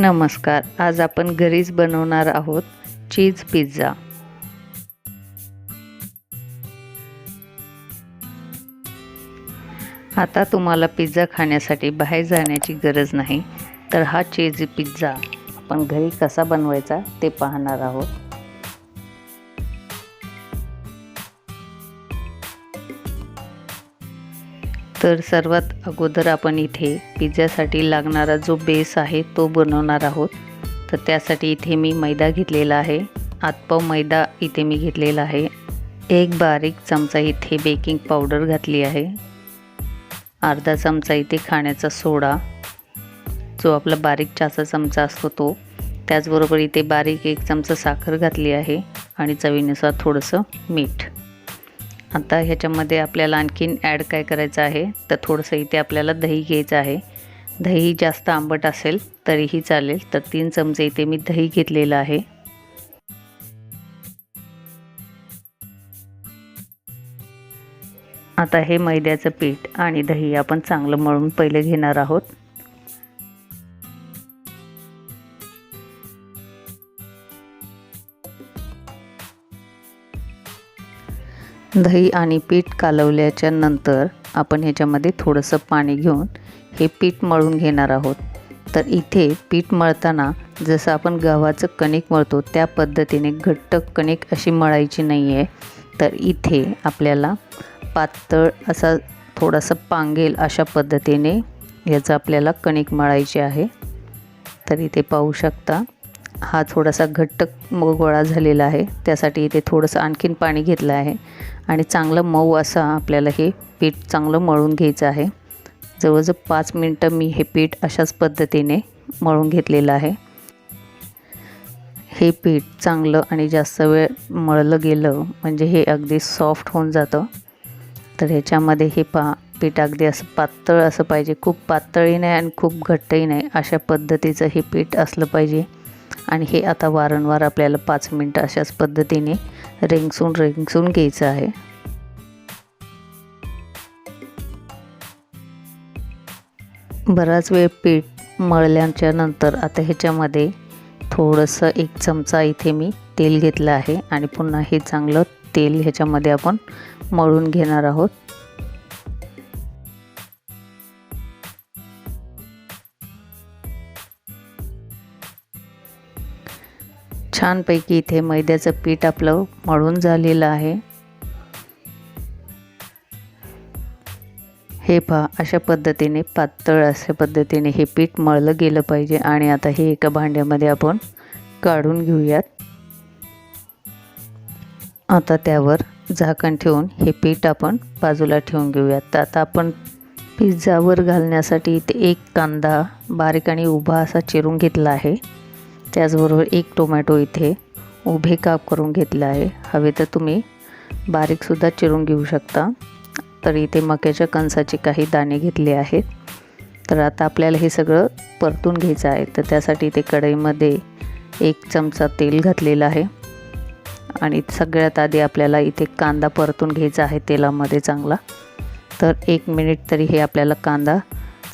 नमस्कार. आज आपण घरीच बनवणार आहोत चीज पिझ्झा. आता तुम्हाला पिझ्झा खाण्यासाठी बाहेर जाण्याची गरज नाही. तर हा चीज पिझ्झा आपण घरी कसा बनवायचा ते पाहणार आहोत. तर सर्वात अगोदर आपण इथे पिझ्झासाठी लागणारा जो बेस आहे तो बनवणार आहोत. तर त्यासाठी इथे मी मैदा घेतलेला आहे. आतपाव मैदा इथे मी घेतलेला आहे. एक बारीक चमचा इथे बेकिंग पावडर घातली आहे. अर्धा चमचा इथे खाण्याचा सोडा जो आपला बारीक चाचा चमचा असतो तो. त्याचबरोबर इथे बारीक एक चमचा साखर घातली आहे आणि चवीनुसार थोडंसं मीठ. आता ह्याच्यामध्ये आपल्याला आणखीन ॲड काय करायचं आहे? तर थोडंसं इथे आपल्याला दही घ्यायचं आहे. दही जास्त आंबट असेल तरीही चालेल. तर तीन चमचे इथे मी दही घेतलेलं आहे. आता हे मैद्याचं पीठ आणि दही आपण चांगलं मळून पहिले घेणार आहोत. दही आणि पीठ कालवल्याच्या नंतर आपण ह्याच्यामध्ये थोडंसं पाणी घेऊन हे पीठ मळून घेणार आहोत. तर इथे पीठ मळताना जसं आपण गव्हाचं कणिक मळतो त्या पद्धतीने घट्ट कणिक अशी मळायची नाही आहे तर इथे आपल्याला पातळ असा थोडासा पांगेल अशा पद्धतीने याचं आपल्याला कणिक मळायचे आहे. तर इथे पाहू शकता हा थोडासा घट्ट गोळा झालेला आहे. त्यासाठी इथे थोडंसं आणखीन पाणी घेतलं आहे. आणि चांगलं मऊ असं आपल्याला हे पीठ चांगलं मळून घ्यायचं आहे. जवळजवळ पाच मिनटं मी हे पीठ अशाच पद्धतीने मळून घेतलेलं आहे. हे पीठ चांगलं आणि जास्त वेळ मळलं गेलं म्हणजे हे अगदी सॉफ्ट होऊन जातं. तर ह्याच्यामध्ये हे पा पीठ अगदी असं पातळ असं पाहिजे. खूप पातळही नाही आणि खूप घट्टही नाही. अशा पद्धतीचं हे पीठ असलं पाहिजे. आणि हे आता वारंवार आपल्याला पाच मिनटं अशाच पद्धतीने रेंगसून रेंगसून घ्यायचं आहे. बराच वेळ पीठ मळल्याच्या नंतर आता ह्याच्यामध्ये थोडंसं एक चमचा इथे मी तेल घेतलं आहे आणि पुन्हा हे चांगलं तेल ह्याच्यामध्ये आपण मळून घेणार आहोत. छानपैकी इथे मैद्याचं पीठ आपलं मळून झालेलं आहे. हे पहा अशा पद्धतीने पातळ अशा पद्धतीने हे पीठ मळलं गेलं पाहिजे आणि आता हे एका भांड्यामध्ये आपण काढून घेऊयात. आता त्यावर झाकण ठेवून हे पीठ आपण बाजूला ठेवून घेऊयात. तर आता आपण पिझ्झावर घालण्यासाठी इथे एक कांदा बारीक आणि उभा असा चिरून घेतला आहे. त्याचबरोबर एक टोमॅटो इथे उभे काप करून घेतला आहे. हवे तर तुम्ही बारीकसुद्धा चिरून घेऊ शकता. तर इथे मक्याच्या कणसाचे काही दाणे घेतले आहेत. तर आता आपल्याला हे सगळं परतून घ्यायचं आहे. तर त्यासाठी इथे कढईमध्ये एक चमचा तेल घातलेलं आहे. आणि सगळ्यात आधी आपल्याला इथे कांदा परतून घ्यायचा आहे तेलामध्ये चांगला. तर एक मिनिट तरी हे आपल्याला कांदा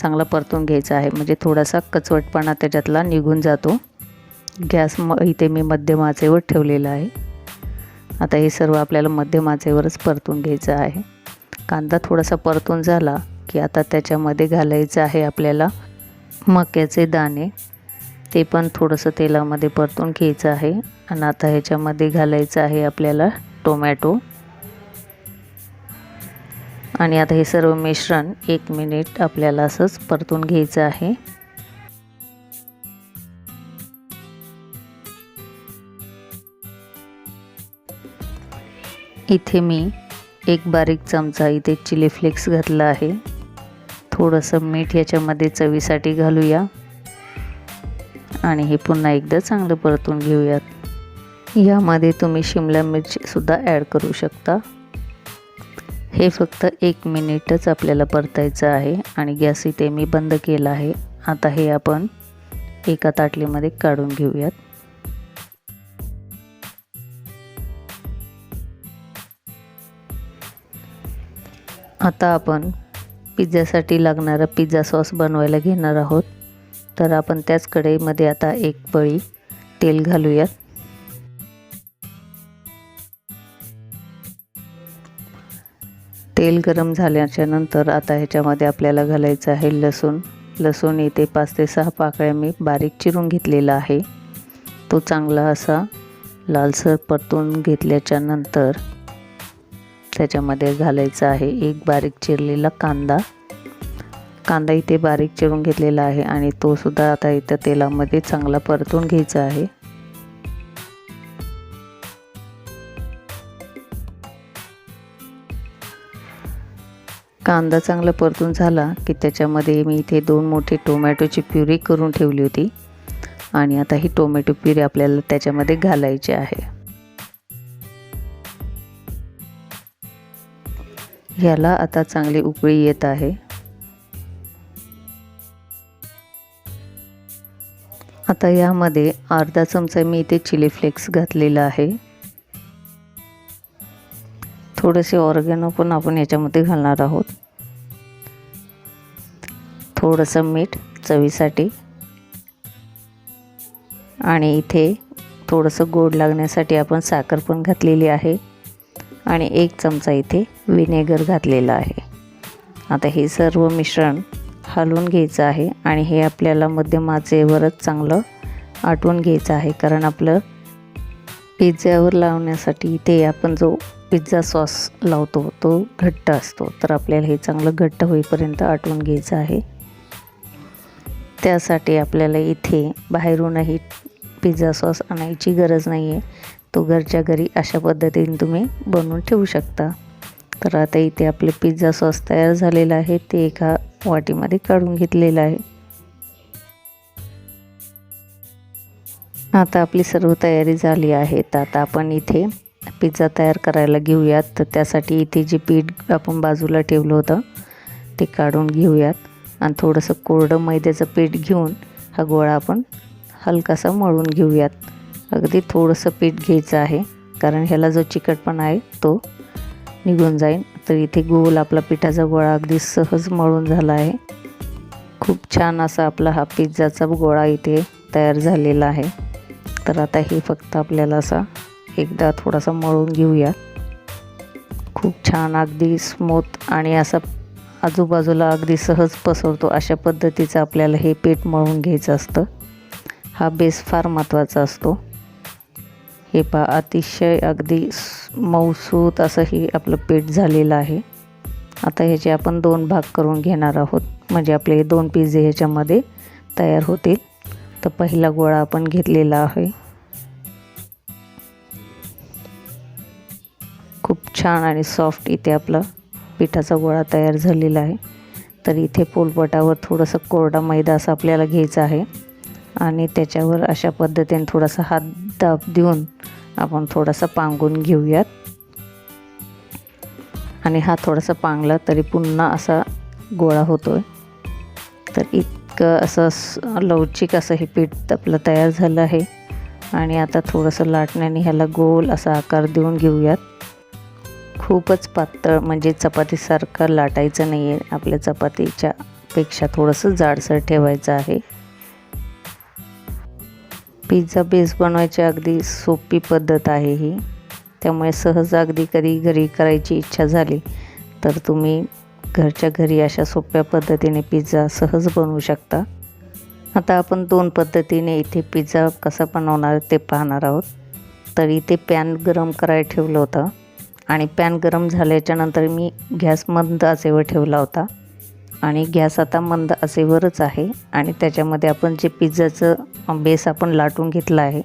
चांगला परतून घ्यायचा आहे. म्हणजे थोडासा कचवटपणा त्याच्यातला निघून जातो. गॅस म इथे मी मध्यम आचेवर ठेवलेला आहे. आता हे सर्व आपल्याला मध्यम आचेवरच परतून घ्यायचं आहे. कांदा थोडासा परतून झाला की आता त्याच्यामध्ये घालायचं आहे आपल्याला मक्याचे दाणे. ते पण थोडंसं तेलामध्ये परतून घ्यायचं आहे आणि आता ह्याच्यामध्ये घालायचं आहे आपल्याला टोमॅटो. आणि आता हे सर्व मिश्रण एक मिनिट आपल्याला असंच परतून घ्यायचं आहे. इथे मी एक बारीक चमचा इथे चिली फ्लेक्स घातला आहे. थोडंसं मीठ याच्यामध्ये चवीसाठी घालूया. आणि हे पुन्हा एकदा चांगलं परतून घेऊयात. यामध्ये तुम्ही शिमला मिरचीसुद्धा ॲड करू शकता. हे फक्त एक मिनिटच आपल्याला परतायचं आहे आणि गॅस इथे मी बंद केला आहे. आता हे आपण एका ताटलीमध्ये काढून घेऊयात. आता आपण पिझ्झासाठी लागणारा पिझ्झा सॉस बनवायला घेणार आहोत. तर आपण त्याच कढईमध्ये आता एक बळी तेल घालूयात. तेल गरम झाल्याच्यानंतर आता ह्याच्यामध्ये आपल्याला घालायचं आहे लसूण. लसूण इथे पाच ते सहा पाकळ्या मी बारीक चिरून घेतलेला आहे. तो चांगला असा लालसर परतून घेतल्याच्या नंतर त्याच्यामध्ये घालायचं आहे एक बारीक चिरलेला कांदा. कांदा इथे बारीक चिरून घेतलेला आहे आणि तो सुद्धा आता इथं तेलामध्ये चांगला परतून घ्यायचा आहे. कांदा चांगला परतून झाला की त्याच्यामध्ये मी इथे दोन मोठे टोमॅटोची प्युरी करून ठेवली होती. आणि आता ही टोमॅटो प्युरी आपल्याला त्याच्यामध्ये घालायची आहे. ह्याला आता चांगली उकळी येत आहे. आता यामध्ये अर्धा चमचा मी इथे चिली फ्लेक्स घातलेला आहे. थोडेसे ऑर्गॅनो पण आपण याच्यामध्ये घालणार आहोत. थोडंसं मीठ चवीसाठी. आणि इथे थोडंसं गोड लागण्यासाठी आपण साखर पण घातलेली आहे. आणि एक चमचा इथे विनेगर घातलेला आहे. आता हे सर्व मिश्रण हलवून घ्यायचं आहे आणि हे आपल्याला मध्यम आचेवरच चांगलं आटवून घ्यायचं आहे कारण आपलं पिझ्झ्यावर लावण्यासाठी इथे आपण जो पिझ्झा सॉस लावतो तो घट्ट असतो. तर आपल्याला हे चांगलं घट्ट होईपर्यंत आटवून घ्यायचं आहे. त्यासाठी आपल्याला इथे बाहेरूनही पिझ्झा सॉस आणायची गरज नाही आहे तो घरच्या घरी अशा पद्धतीने तुम्ही बनवून ठेवू शकता. तर आता इथे आपले पिझ्झा सॉस तयार झालेला आहे. ते एका वाटीमध्ये काढून घेतलेलं आहे. आता आपली सर्व तयारी झाली आहे. तर आता आपण इथे पिझ्झा तयार करायला घेऊयात. तर त्यासाठी इथे जे पीठ आपण बाजूला ठेवलं होतं ते काढून घेऊयात. आणि थोडंसं कोरडं मैद्याचं पीठ घेऊन हा गोळा आपण हलकासा मळून घेऊयात. अगदी थोडंसं पीठ घ्यायचं आहे कारण ह्याला जो चिकटपणा आहे तो निघून जाईल. तर इथे गोल आपला पिठाचा गोळा अगदी सहज मळून झाला आहे. खूप छान असा आपला हा पिझ्झाचा गोळा इथे तयार झालेला आहे. तर आता हे फक्त आपल्याला असा एकदा थोडासा मळून घेऊया. खूप छान अगदी स्मूथ आणि असा आजूबाजूला अगदी सहज पसरतो अशा पद्धतीचं आपल्याला हे पीठ मळून घ्यायचं असतं. हा बेस फार महत्त्वाचा असतो. हे पा अतिशय अगदी मऊसूत असं हे आपलं पीठ झालेलं आहे. आता ह्याचे आपण दोन भाग करून घेणार आहोत. म्हणजे आपले दोन पिझ्झे ह्याच्यामध्ये तयार होतील. तर पहिला गोळा आपण घेतलेला आहे. खूप छान आणि सॉफ्ट इथे आपला पिठाचा गोळा तयार झालेला आहे. तर इथे पोलपटावर थोडंसं कोरडा मैदा असं आपल्याला घ्यायचं आहे. आणि त्याच्यावर अशा पद्धतीने थोडासा हात दाब देऊन आपण थोडासा पांगून घेऊयात. आणि हा थोडासा पांगला तरी पुन्हा असा गोळा होतो आहे तर इतकं असं लवचिक असं हे पीठ आपलं तयार झालं आहे. आणि आता थोडंसं लाटण्याने ह्याला गोल असा आकार देऊन घेऊयात. खूपच पातळ म्हणजे चपातीसारखं लाटायचं नाही आहे आपल्या चपातीच्या पेक्षा थोडंसं जाडसर ठेवायचं आहे. पिझ्झा बेस बनवायची अगदी सोपी पद्धत आहे ही. त्यामुळे सहज अगदी कधी घरी करायची इच्छा झाली तर तुम्ही घरच्या घरी अशा सोप्या पद्धतीने पिझ्झा सहज बनवू शकता. आता आपण दोन पद्धतीने इथे पिझ्झा कसा बनवणार ते पाहणार आहोत. तर इथे पॅन गरम करायला ठेवलं होतं आणि पॅन गरम झाल्याच्यानंतर मी गॅस मंद आचेवर ठेवला होता. आणि गॅस आता मंद असेवरच आहे. आणि त्याच्यामध्ये आपण जे पिझ्झाचं बेस आपण लाटून घेतला आहे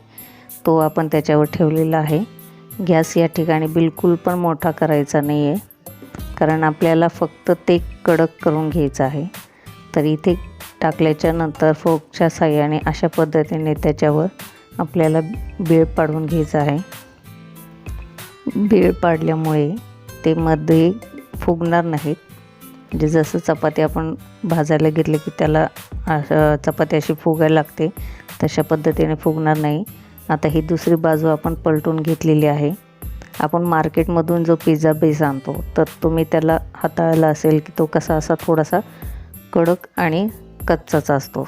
तो आपण त्याच्यावर ठेवलेला आहे. गॅस या ठिकाणी बिलकुल पण मोठा करायचा नाही आहे कारण आपल्याला फक्त ते कडक करून घ्यायचं आहे. तर इथे टाकल्याच्या नंतर फोकच्या साह्याने अशा पद्धतीने त्याच्यावर आपल्याला बेळ पाडून घ्यायचा आहे. बेळ पाडल्यामुळे ते मध्ये फुगणार नाहीत. म्हणजे जसं चपाती आपण भाजायला घेतले की त्याला चपाती अशी फुगायला लागते तशा पद्धतीने फुगणार नाही. आता ही दुसरी बाजू आपण पलटून घेतलेली आहे. आपण मार्केटमधून जो पिझ्झा बेस आणतो तर तुम्ही त्याला हाताळला असेल की तो कसा असा थोडासा कडक आणि कच्चाचा असतो.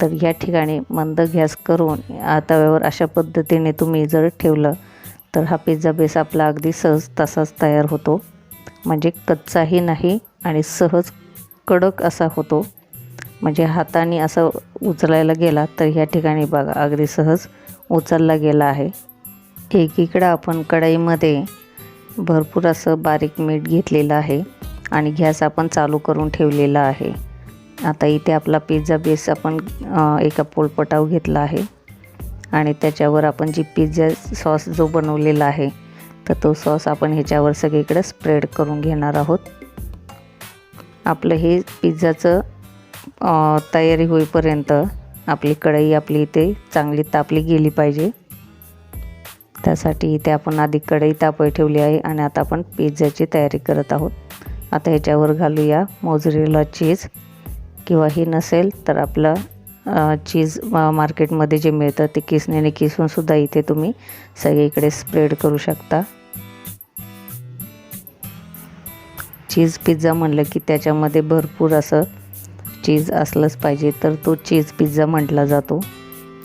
तर या ठिकाणी मंद गॅस करून या तव्यावर अशा पद्धतीने तुम्ही जर ठेवलं तर हा पिझ्झा बेस आपला अगदी सहज तसाच तयार होतो. म्हणजे कच्चाही नाही आणि सहज कडक असा होतो. म्हणजे हाताने असं उचलायला गेला तर ह्या ठिकाणी बघा अगदी सहज उचलला गेला आहे. एकीकडं आपण कढईमध्ये भरपूर असं बारीक मीठ घेतलेलं आहे आणि गॅस आपण चालू करून ठेवलेला आहे. आता इथे आपला पिझ्झा बेस आपण एका पोलपटाव घेतला आहे आणि त्याच्यावर आपण जी पिझ्झा सॉस जो बनवलेला आहे तर तो सॉस आपण ह्याच्यावर सगळीकडे स्प्रेड करून घेणार आहोत. आपलं हे पिझ्झाचं तयारी होईपर्यंत आपली कढई आपली इथे चांगली तापली गेली पाहिजे. त्यासाठी इथे आपण आधी कढई तापई ठेवली आहे आणि आता आपण पिझ्झाची तयारी करत आहोत. आता ह्याच्यावर घालूया मोजरेला चीज. किंवा ही नसेल तर आपलं चीज मार्केटमध्ये जे मिळतं ते किसण्याने किसूनसुद्धा इथे तुम्ही सगळीकडे स्प्रेड करू शकता. चीज पिझ्झा म्हणलं की त्याच्यामध्ये भरपूर असं चीज असलंच पाहिजे. तर तो चीज पिझ्झा म्हटला जातो.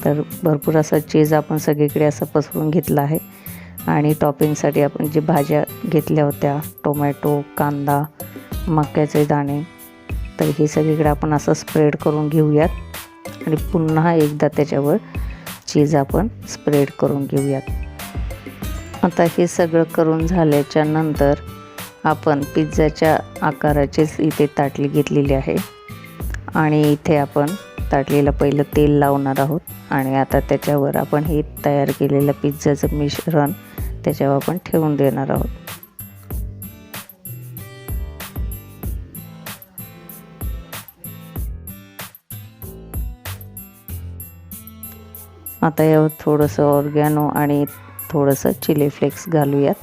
तर भरपूर असा चीज आपण सगळीकडे असं पसरून घेतला आहे. आणि टॉपिंगसाठी आपण जे भाज्या घेतल्या होत्या टोमॅटो कांदा मक्याचे दाणे तर हे सगळीकडे आपण असं स्प्रेड करून घेऊयात. आणि पुन्हा एकदा त्याच्यावर चीज आपण स्प्रेड करून घेऊयात. आता हे सगळं करून झाल्याच्यानंतर आपण पिझ्झाच्या आकाराचेच इथे ताटली घेतलेली आहे. आणि इथे आपण ताटलीला पहिलं तेल लावणार आहोत. आणि आता त्याच्यावर आपण हे तयार केलेलं पिझ्झाचं मिश्रण त्याच्यावर आपण ठेवून देणार आहोत. आता यावर थोडंसं ऑर्गॅनो आणि थोडंसं चिली फ्लेक्स घालूयात.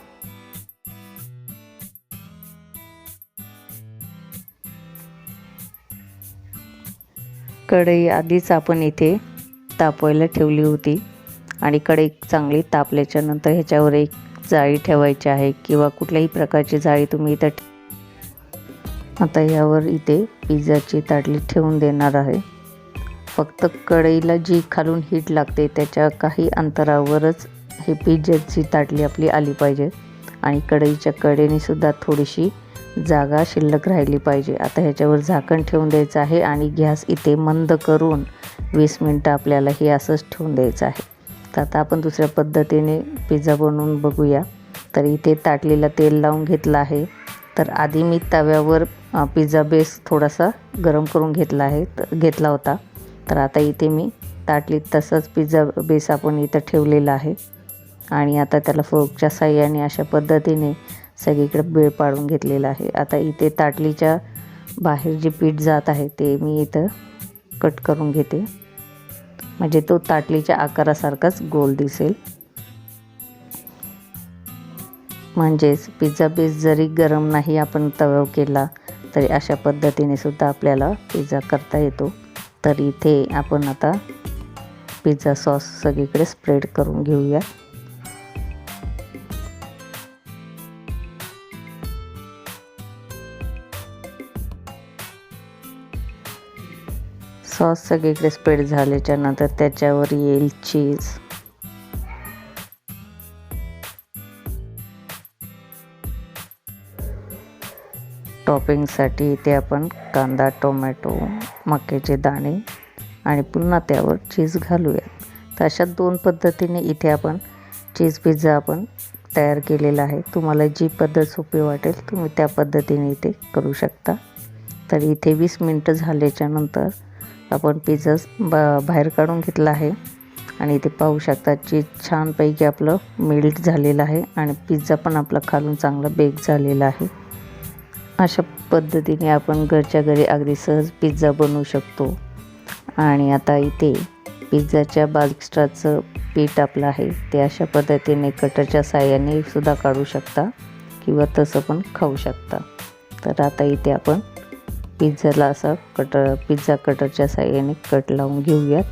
कढई आधीच आपण इथे तापवायला ठेवली होती. आणि कढई चांगली तापल्याच्यानंतर ह्याच्यावर एक जाळी ठेवायची आहे किंवा कुठल्याही प्रकारची जाळी तुम्ही इथं आता यावर इथे पिझ्झाची ताटली ठेवून देणार आहे. फक्त कढईला जी खालून हीट लागते त्याच्या काही अंतरावरच हे पिझ्झाची ताटली आपली आली पाहिजे. आणि कढईच्या कडेनेसुद्धा थोडीशी जागा शिल्लक राहिली पाहिजे. आता ह्याच्यावर झाकण ठेवून द्यायचं आहे आणि गॅस इथे मंद करून वीस मिनटं आपल्याला हे असंच ठेवून द्यायचं आहे. तर आता आपण दुसऱ्या पद्धतीने पिझ्झा बनवून बघूया. तर इथे ताटलीला तेल लावून घेतलं आहे. तर आधी मी तव्यावर पिझ्झा बेस थोडासा गरम करून घेतला आहे घेतला होता. तर आता इथे मी ताटलीत तसंच पिझ्झा बेस आपण इथं ठेवलेला आहे. आणि आता त्याला फोकच्या साह्याने अशा पद्धतीने सगळीकडे बेळ पाडून घेतलेला आहे. आता इथे ताटलीच्या बाहेर जे पीठ जात आहे ते मी इथं कट करून घेते. म्हणजे तो ताटलीच्या आकारासारखाच गोल दिसेल. म्हणजेच पिझ्झा बेस जरी गरम नाही आपण तव्यावर केला तरी अशा पद्धतीने सुद्धा आपल्याला पिझ्झा करता येतो. तर इथे आपण आता पिझ्झा सॉस सगळीकडे स्प्रेड करून घेऊया. सॉस सगळीकडे स्प्रेड झाल्याच्यानंतर त्याच्यावर येईल चीज. टॉपिंगसाठी इथे आपण कांदा टोमॅटो मक्याचे दाणे आणि पुन्हा त्यावर चीज घालूया तर अशा दोन पद्धतीने इथे आपण चीज पिझ्झा आपण तयार केलेला आहे. तुम्हाला जी पद्धत सोपी वाटेल तुम्ही त्या पद्धतीने इथे करू शकता. तर इथे वीस मिनटं झाल्याच्यानंतर आपण पिझ्झा बा बाहेर काढून घेतला आहे. आणि इथे पाहू शकता चीज छानपैकी आपलं मेल्ट झालेलं आहे आणि पिझ्झा पण आपला खालून चांगला बेक झालेला आहे. अशा पद्धतीने आपण घरच्या घरी अगदी सहज पिझ्झा बनवू शकतो. आणि आता इथे पिझ्झाच्या एक्स्ट्राचं पीठ आपलं आहे. ते अशा पद्धतीने कटरच्या साह्याने सुद्धा काढू शकता किंवा तसं पण खाऊ शकता. तर आता इथे आपण पिझ्झाला असा कटर पिझ्झा कटरच्या साह्याने कट लावून घेऊयात.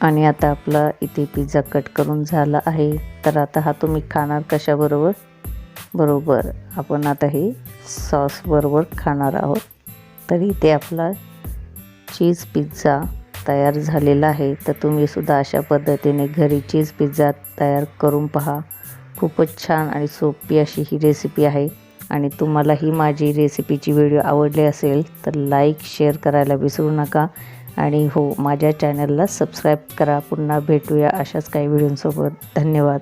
आणि आता आपला इथे पिझ्झा कट करून झाला आहे. तर आता हा तुम्ही खाणार कशाबरोबर? बरोबर आपण आता हे सॉसबरोबर खाणार आहोत. तर इथे आपला चीज पिझ्झा तयार झालेला आहे. तर तुम्हीसुद्धा अशा पद्धतीने घरी चीज पिझ्झा तयार करून पहा. खूपच छान आणि सोपी अशी ही रेसिपी आहे. आणि तुम्हाला ही माझी रेसिपीची व्हिडिओ आवडली असेल तर लाईक शेअर करायला विसरू नका. आणि हो माझ्या चॅनलला सबस्क्राईब करा. पुन्हा भेटूया अशाच काही व्हिडिओंसोबत धन्यवाद.